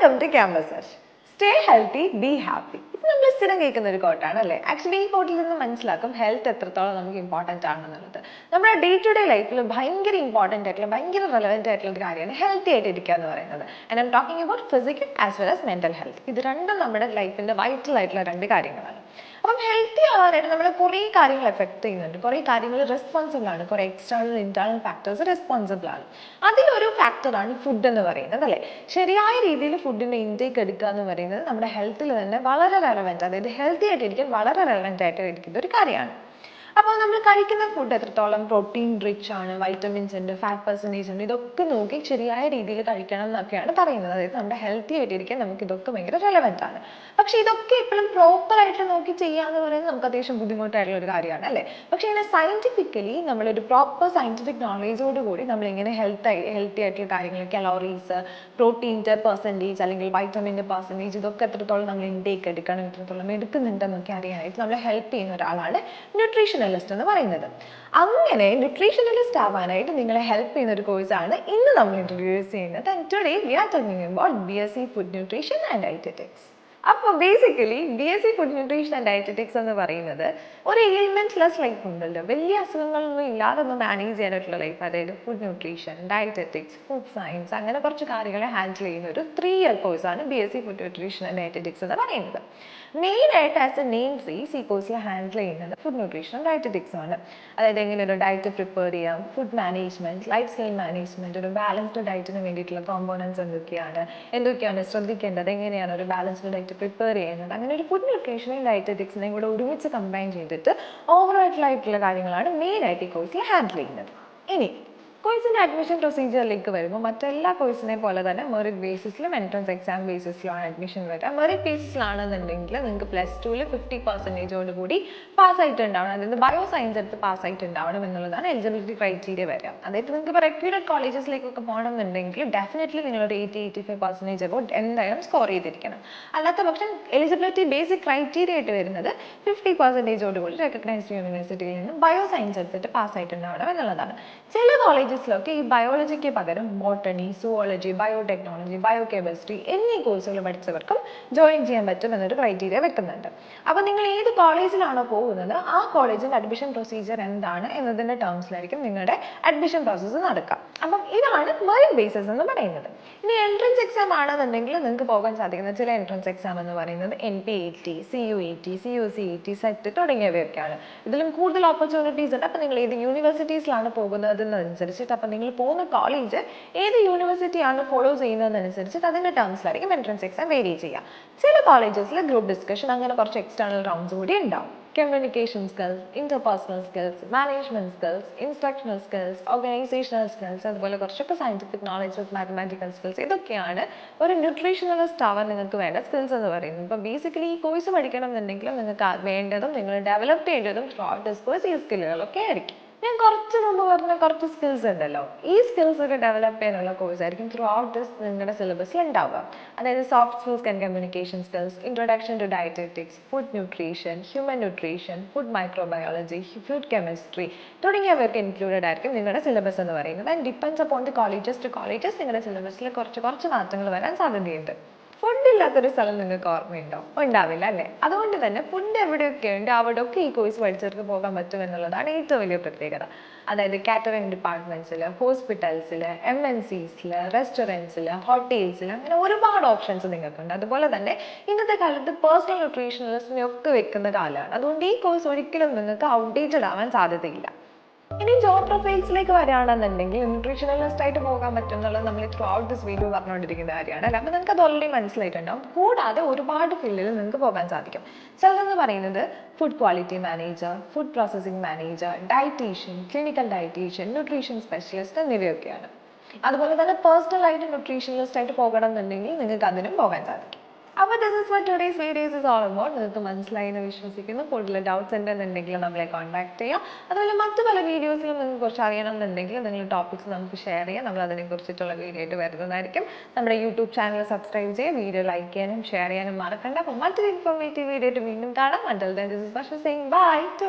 Welcome to campus stay healthy be happy ഇത് നമ്മൾ സ്ഥിരം കേൾക്കുന്ന ഒരു കോട്ടാണ് അല്ലേ ആക്ച്വലി ഈ കോട്ടിൽ നിന്ന് മനസ്സിലാക്കും ഹെൽത്ത് എത്രത്തോളം നമുക്ക് ഇമ്പോർട്ടന്റ് ആണെന്നുള്ളത്. നമ്മുടെ ഡേ ടു ഡേ ലൈഫിൽ ഭയങ്കര ഇമ്പോർട്ടന്റ് ആയിട്ടുള്ള ഭയങ്കര റെലവെന്റ് ആയിട്ടുള്ള ഒരു കാര്യമാണ് ഹെൽത്തി ആയിട്ട് ഇരിക്കുക എന്ന് പറയുന്നത്. And I'm talking about physical as well as mental health ഇത് രണ്ടും നമ്മുടെ ലൈഫിന്റെ വൈറ്റൽ ആയിട്ടുള്ള രണ്ട് കാര്യങ്ങളാണ്. അപ്പം ഹെൽത്തി ആവാനായിട്ട് നമ്മൾ കുറേ കാര്യങ്ങൾ എഫക്ട് ചെയ്യുന്നുണ്ട്. കുറേ കാര്യങ്ങൾ റെസ്പോൺസിബിൾ ആണ്. കുറേ എക്സ്റ്റേണൽ ഇന്റേണൽ ഫാക്ടേഴ്സ് റെസ്പോൺസിബിൾ ആണ്. അതിലൊരു ഫാക്ടറാണ് ഫുഡ് എന്ന് പറയുന്നത് അല്ലേ? ശരിയായ രീതിയിൽ ഫുഡിന്റെ ഇൻടേക്ക് എടുക്കുക എന്ന് പറയുന്നത് നമ്മുടെ ഹെൽത്തിൽ തന്നെ വളരെ റെലവെന്റ് അതായത് ഹെൽത്തി ആയിട്ടിരിക്കാൻ വളരെ റെലവെന്റ് ആയിട്ട് ഇരിക്കുന്ന ഒരു കാര്യമാണ്. അപ്പോൾ നമ്മൾ കഴിക്കുന്ന ഫുഡ് എത്രത്തോളം പ്രോട്ടീൻ റിച്ച് ആണ് വൈറ്റമിൻസ് ഉണ്ട് ഫാറ്റ് പെർസെന്റേജ് ഉണ്ട് ഇതൊക്കെ നോക്കി ശരിയായ രീതിയിൽ കഴിക്കണം എന്നൊക്കെയാണ് പറയുന്നത്. അതായത് നമ്മുടെ ഹെൽത്തി ആയിട്ടിരിക്കാൻ നമുക്ക് ഇതൊക്കെ ഭയങ്കര റെലവെന്റ് ആണ്. പക്ഷെ ഇതൊക്കെ എപ്പോഴും പ്രോപ്പർ ആയിട്ട് നോക്കി ചെയ്യാന്ന് പറയുന്നത് നമുക്ക് അത്യാവശ്യം ബുദ്ധിമുട്ടായിട്ടുള്ള ഒരു കാര്യമാണ് അല്ലേ? പക്ഷെ ഇങ്ങനെ സയന്റിഫിക്കലി നമ്മളൊരു പ്രോപ്പർ സയന്റിഫിക് നോളേജോട് കൂടി നമ്മളിങ്ങനെ ഹെൽത്ത് ഹെൽത്തി ആയിട്ടുള്ള കാര്യങ്ങൾ കലോറീസ് പ്രോട്ടീന്റെ പെർസെന്റേജ് അല്ലെങ്കിൽ വൈറ്റമിന്റെ പെർസെന്റേജ് ഇതൊക്കെ എത്രത്തോളം നമ്മൾ ഇൻടേക്ക് എടുക്കണം എത്രത്തോളം എടുക്കുന്നുണ്ടെന്നൊക്കെ അറിയാനായിട്ട് നമ്മളെ ഹെൽപ്പ് ചെയ്യുന്ന ഒരാളാണ് ന്യൂട്രീഷണലിസ്റ്റ് എന്ന് പറയുന്നത്. അങ്ങനെ ന്യൂട്രീഷണലിസ്റ്റ് ആവാനായിട്ട് നിങ്ങളെ ഹെൽപ്പ് ചെയ്യുന്ന ഒരു കോഴ്സാണ് ഇന്ന് നമ്മൾ ഇൻട്രൊഡ്യൂസ് ചെയ്യുന്നത്. And today we are talking about B S C food nutrition and dietetics അപ്പോൾ basically B S C food nutrition and dietetics എന്ന് പറയുന്നത് ഒരു എലിമെന്റ്ലെസ് ലൈഫ് ഉണ്ടല്ലോ. വലിയ അസുഖങ്ങളൊന്നും ഇല്ലാതെ ഒന്ന് മാനേജ് ചെയ്യാനായിട്ടുള്ള ലൈഫ് അതായത് food nutrition dietetics food science അങ്ങനെ കുറച്ച് കാര്യങ്ങളെ ഹാൻഡിൽ ചെയ്യുന്ന ഒരു ത്രീ ഇയർ കോഴ്സാണ് B S C food nutrition and dietetics എന്ന് പറയുന്നത്. മെയിൻ ആയിട്ട് ആസ് എ നെയിം സീസ് ഈ കോഴ്സിൽ ഹാൻഡിൽ ചെയ്യുന്നത് ഫുഡ് ന്യൂട്രീഷൻ ഡയറ്ററ്റിക്സ് ആണ്. അതായത് എങ്ങനെ ഡയറ്റ് പ്രിപ്പയർ ചെയ്യാം food management lifestyle management ഒരു ബാലൻസ്ഡ് ഡയറ്റിന് വേണ്ടിയിട്ടുള്ള കോമ്പോണൻസ് എന്തൊക്കെയാണ് എന്തൊക്കെയാണ് ശ്രദ്ധിക്കേണ്ടത് എങ്ങനെയാണ് ഒരു ബാലൻസ്ഡ് ഡയറ്റ് പ്രിപ്പയർ ചെയ്യുന്നത് അങ്ങനെ ഒരു ഫുഡ് ന്യൂട്രീഷനെയും ഡയറ്ററ്റിക്സിനെയും കൂടെ ഒരുമിച്ച് കമ്പൈൻ ചെയ്തിട്ട് ഓവറോൾ ആയിട്ടുള്ള കാര്യങ്ങളാണ് മെയിനായിട്ട് ഈ കോഴ്സിൽ ഹാൻഡിൽ ചെയ്യുന്നത്. ഇനി കോഴ്സിന്റെ അഡ്മിഷൻ പ്രൊസീജിയറിലേക്ക് വരുമ്പോൾ മറ്റെല്ലാ കോഴ്സിനെ പോലെ തന്നെ മെറിറ്റ് ബേസിസിലും എൻട്രൻസ് എക്സാം ബേസിസിലുമാണ് അഡ്മിഷൻ വരിക. മെറിറ്റ് ബേസിസിലാണെന്നുണ്ടെങ്കിൽ നിങ്ങൾക്ക് പ്ലസ് ടുവിൽ ഫിഫ്റ്റി പെർസെന്റേജോട് കൂടി പാസ് ആയിട്ടുണ്ടാവണം. അതായത് ബയോ സയൻസ് എടുത്ത് പാസ് ആയിട്ടുണ്ടാവണം എന്നുള്ളതാണ് എലിജിബിലിറ്റി ക്രൈറ്റീരിയ വരിക. അതായത് നിങ്ങൾക്ക് ഇപ്പോൾ റെപ്യൂട്ടഡ് കോളേജസിലേക്കൊക്കെ പോകണമെന്നുണ്ടെങ്കിൽ ഡെഫിനറ്റ്ലി നിങ്ങളൊരു eighty eighty five percentage about എന്തായാലും സ്കോർ ചെയ്തിരിക്കണം. അല്ലാത്ത പക്ഷം എലിജിബിലിറ്റി ബേസിക് ക്രൈറ്റീരിയ ആയിട്ട് വരുന്നത് ഫിഫ്റ്റി പെർസെന്റേജോട് കൂടി റെക്കഗ്നൈസ്ഡ് യൂണിവേഴ്സിറ്റിയിൽ നിന്ന് ബയോ സയൻസ് എടുത്തിട്ട് പാസ് ആയിട്ടുണ്ടാവണം എന്നുള്ളതാണ്. ചില കോളേജസിലൊക്കെ ഈ ബയോളജിക്ക് പകരം botany zoology biotechnology biochemistry എന്നീ കോഴ്സുകൾ പഠിച്ചവർക്കും ജോയിൻ ചെയ്യാൻ പറ്റും എന്നൊരു ക്രൈറ്റീരിയ വെക്കുന്നുണ്ട്. അപ്പോൾ നിങ്ങൾ ഏത് കോളേജിലാണോ പോകുന്നത് ആ കോളേജിന്റെ അഡ്മിഷൻ പ്രൊസീജിയർ എന്താണ് എന്നതിന്റെ ടേംസിലായിരിക്കും നിങ്ങളുടെ അഡ്മിഷൻ പ്രോസസ്സ് നടക്കുക. അപ്പം ഇതാണ് മെറിറ്റ് ബേസിസ് എന്ന് പറയുന്നത്. ഇനി എൻട്രൻസ് എക്സാം ആണെന്നുണ്ടെങ്കിൽ നിങ്ങൾക്ക് പോകാൻ സാധിക്കുന്ന ചില എൻട്രൻസ് എക്സാം എന്ന് പറയുന്നത് N P A T C U E T C U C E T set തുടങ്ങിയവയൊക്കെയാണ്. ഇതിലും കൂടുതൽ ഓപ്പർച്യൂണിറ്റീസ് ഉണ്ട്. അപ്പോൾ നിങ്ങൾ ഏത് യൂണിവേഴ്സിറ്റീസിലാണ് പോകുന്നത് എന്നതനുസരിച്ചിട്ട് അപ്പോൾ നിങ്ങൾ പോകുന്ന കോളേജ് ഏത് യൂണിവേഴ്സിറ്റിയാണ് ഫോളോ ചെയ്യുന്നതെന്നനുസരിച്ചിട്ട് അതിന്റെ ടേംസിലായിരിക്കും എൻട്രൻസ് എക്സാം വേരി ചെയ്യുക. ചില കോളേജസിൽ ഗ്രൂപ്പ് ഡിസ്കഷൻ അങ്ങനെ കുറച്ച് എക്സ്റ്റേണൽ റൗണ്ട്സ് കൂടി ഉണ്ടാവും. Communication skills interpersonal skills management skills instructional skills organisational skills അതുപോലെ കുറച്ചൊക്കെ സയന്റിഫിക് നോളജ് മാത്തമാറ്റിക്കൽ സ്കിൽസ് ഇതൊക്കെയാണ് ഒരു ന്യൂട്രീഷണലിസ്റ്റ് ആവാൻ നിങ്ങൾക്ക് വേണ്ട സ്കിൽസ് എന്ന് പറയുന്നത്. ഇപ്പോൾ ബേസിക്കലി ഈ കോഴ്സ് പഠിക്കണം എന്നുണ്ടെങ്കിലും നിങ്ങൾക്ക് വേണ്ടതും നിങ്ങൾ ഡെവലപ്പ് ചെയ്യേണ്ടതും ദിസ് ഈ സ്കില്ലുകളൊക്കെ ആയിരിക്കും. ഞാൻ കുറച്ച് മുമ്പ് പറഞ്ഞ കുറച്ച് സ്കിൽസ് ഉണ്ടല്ലോ. ഈ സ്കിൽസ് ഒക്കെ ഡെവലപ്പ് ചെയ്യാനുള്ള കോഴ്സ് ആയിരിക്കും ത്രൂ ഔട്ട് ദിസ് നിങ്ങളുടെ സിലബസിൽ ഉണ്ടാവുക. അതായത് soft skills and communication skills introduction to dietetics food nutrition human nutrition food microbiology food chemistry തുടങ്ങിയവയൊക്കെ ഇൻക്ലൂഡഡ് ആയിരിക്കും നിങ്ങളുടെ സിലബസ് എന്ന് പറയുന്നത്. And depends upon the colleges to colleges നിങ്ങളുടെ സിലബസിൽ കുറച്ച് കുറച്ച് മാറ്റങ്ങൾ വരാൻ സാധ്യതയുണ്ട്. ഫുഡ് ഇല്ലാത്തൊരു സ്ഥലം നിങ്ങൾക്ക് ഓർമ്മയുണ്ടോ? ഉണ്ടാവില്ല അല്ലേ? അതുകൊണ്ട് തന്നെ ഫുഡ് എവിടെയൊക്കെ ഉണ്ട് അവിടെയൊക്കെ ഈ കോഴ്സ് പഠിച്ചവർക്ക് പോകാൻ പറ്റും എന്നുള്ളതാണ് ഏറ്റവും വലിയ പ്രത്യേകത. അതായത് കാറ്ററിംഗ് ഡിപ്പാർട്ട്മെന്റ്സിൽ ഹോസ്പിറ്റൽസിൽ എം എൻ സിസിൽ റെസ്റ്റോറന്റ്സിൽ ഹോട്ടൽസിൽ അങ്ങനെ ഒരുപാട് ഓപ്ഷൻസ് നിങ്ങൾക്കുണ്ട്. അതുപോലെ തന്നെ ഇന്നത്തെ കാലത്ത് പേഴ്സണൽ ന്യൂട്രീഷണലിസ്റ്റിനെ ഒക്കെ വെക്കുന്ന കാലമാണ്. അതുകൊണ്ട് ഈ കോഴ്സ് ഒരിക്കലും നിങ്ങൾക്ക് ഔട്ട്ഡേറ്റഡ് ആവാൻ സാധ്യതയില്ല. ഇനി ജോബ് പ്രൊഫൈൽസിലേക്ക് വരികയാണെന്നുണ്ടെങ്കിൽ ന്യൂട്രീഷണലിസ്റ്റ് ആയിട്ട് പോകാൻ പറ്റും എന്നുള്ളത് നമ്മൾ ത്രൂ ഔട്ട് ദിസ് വീഡിയോ പറഞ്ഞുകൊണ്ടിരിക്കുന്ന കാര്യമാണ്. അല്ല? അപ്പോൾ നിങ്ങൾക്ക് അത് ഓൾറെഡി മനസ്സിലായിട്ടുണ്ടാവും. കൂടാതെ ഒരുപാട് ഫീൽഡിൽ നിങ്ങൾക്ക് പോകാൻ സാധിക്കും. ചിലതെന്ന് പറയുന്നത് food quality manager food processing manager dietitian clinical dietitian nutrition specialist എന്നിവയൊക്കെയാണ്. അതുപോലെ തന്നെ പേഴ്സണലായിട്ട് ന്യൂട്രീഷണലിസ്റ്റ് ആയിട്ട് പോകണം എന്നുണ്ടെങ്കിൽ നിങ്ങൾക്ക് അതിനും പോകാൻ സാധിക്കും. അപ്പോൾ this is for today's videos is all about നിങ്ങൾക്ക് മനസ്സിലായി എന്ന് വിശ്വസിക്കുന്നു. കൂടുതൽ ഡൗട്ട്സ് ഉണ്ടെന്നുണ്ടെങ്കിൽ നമ്മളെ കോൺടാക്ട് ചെയ്യാം. അതുപോലെ മറ്റു പല വീഡിയോസിലും നിങ്ങൾക്ക് കുറച്ച് അറിയണമെന്നുണ്ടെങ്കിൽ നിങ്ങൾ ടോപ്പിക്സ് നമുക്ക് ഷെയർ ചെയ്യാം. നമ്മൾ അതിനെ കുറിച്ചിട്ടുള്ള വീഡിയോ ആയിട്ട് വരുന്നതായിരിക്കും. നമ്മുടെ യൂട്യൂബ് ചാനൽ സബ്സ്ക്രൈബ് ചെയ്യുക വീഡിയോ ലൈക്ക് ചെയ്യാനും ഷെയർ ചെയ്യാനും മറക്കണ്ട. അപ്പോൾ മറ്റൊരു ഇൻഫോർമേറ്റീവ് വീഡിയോ ആയിട്ട് വീണ്ടും കാണാം. Until this is bye to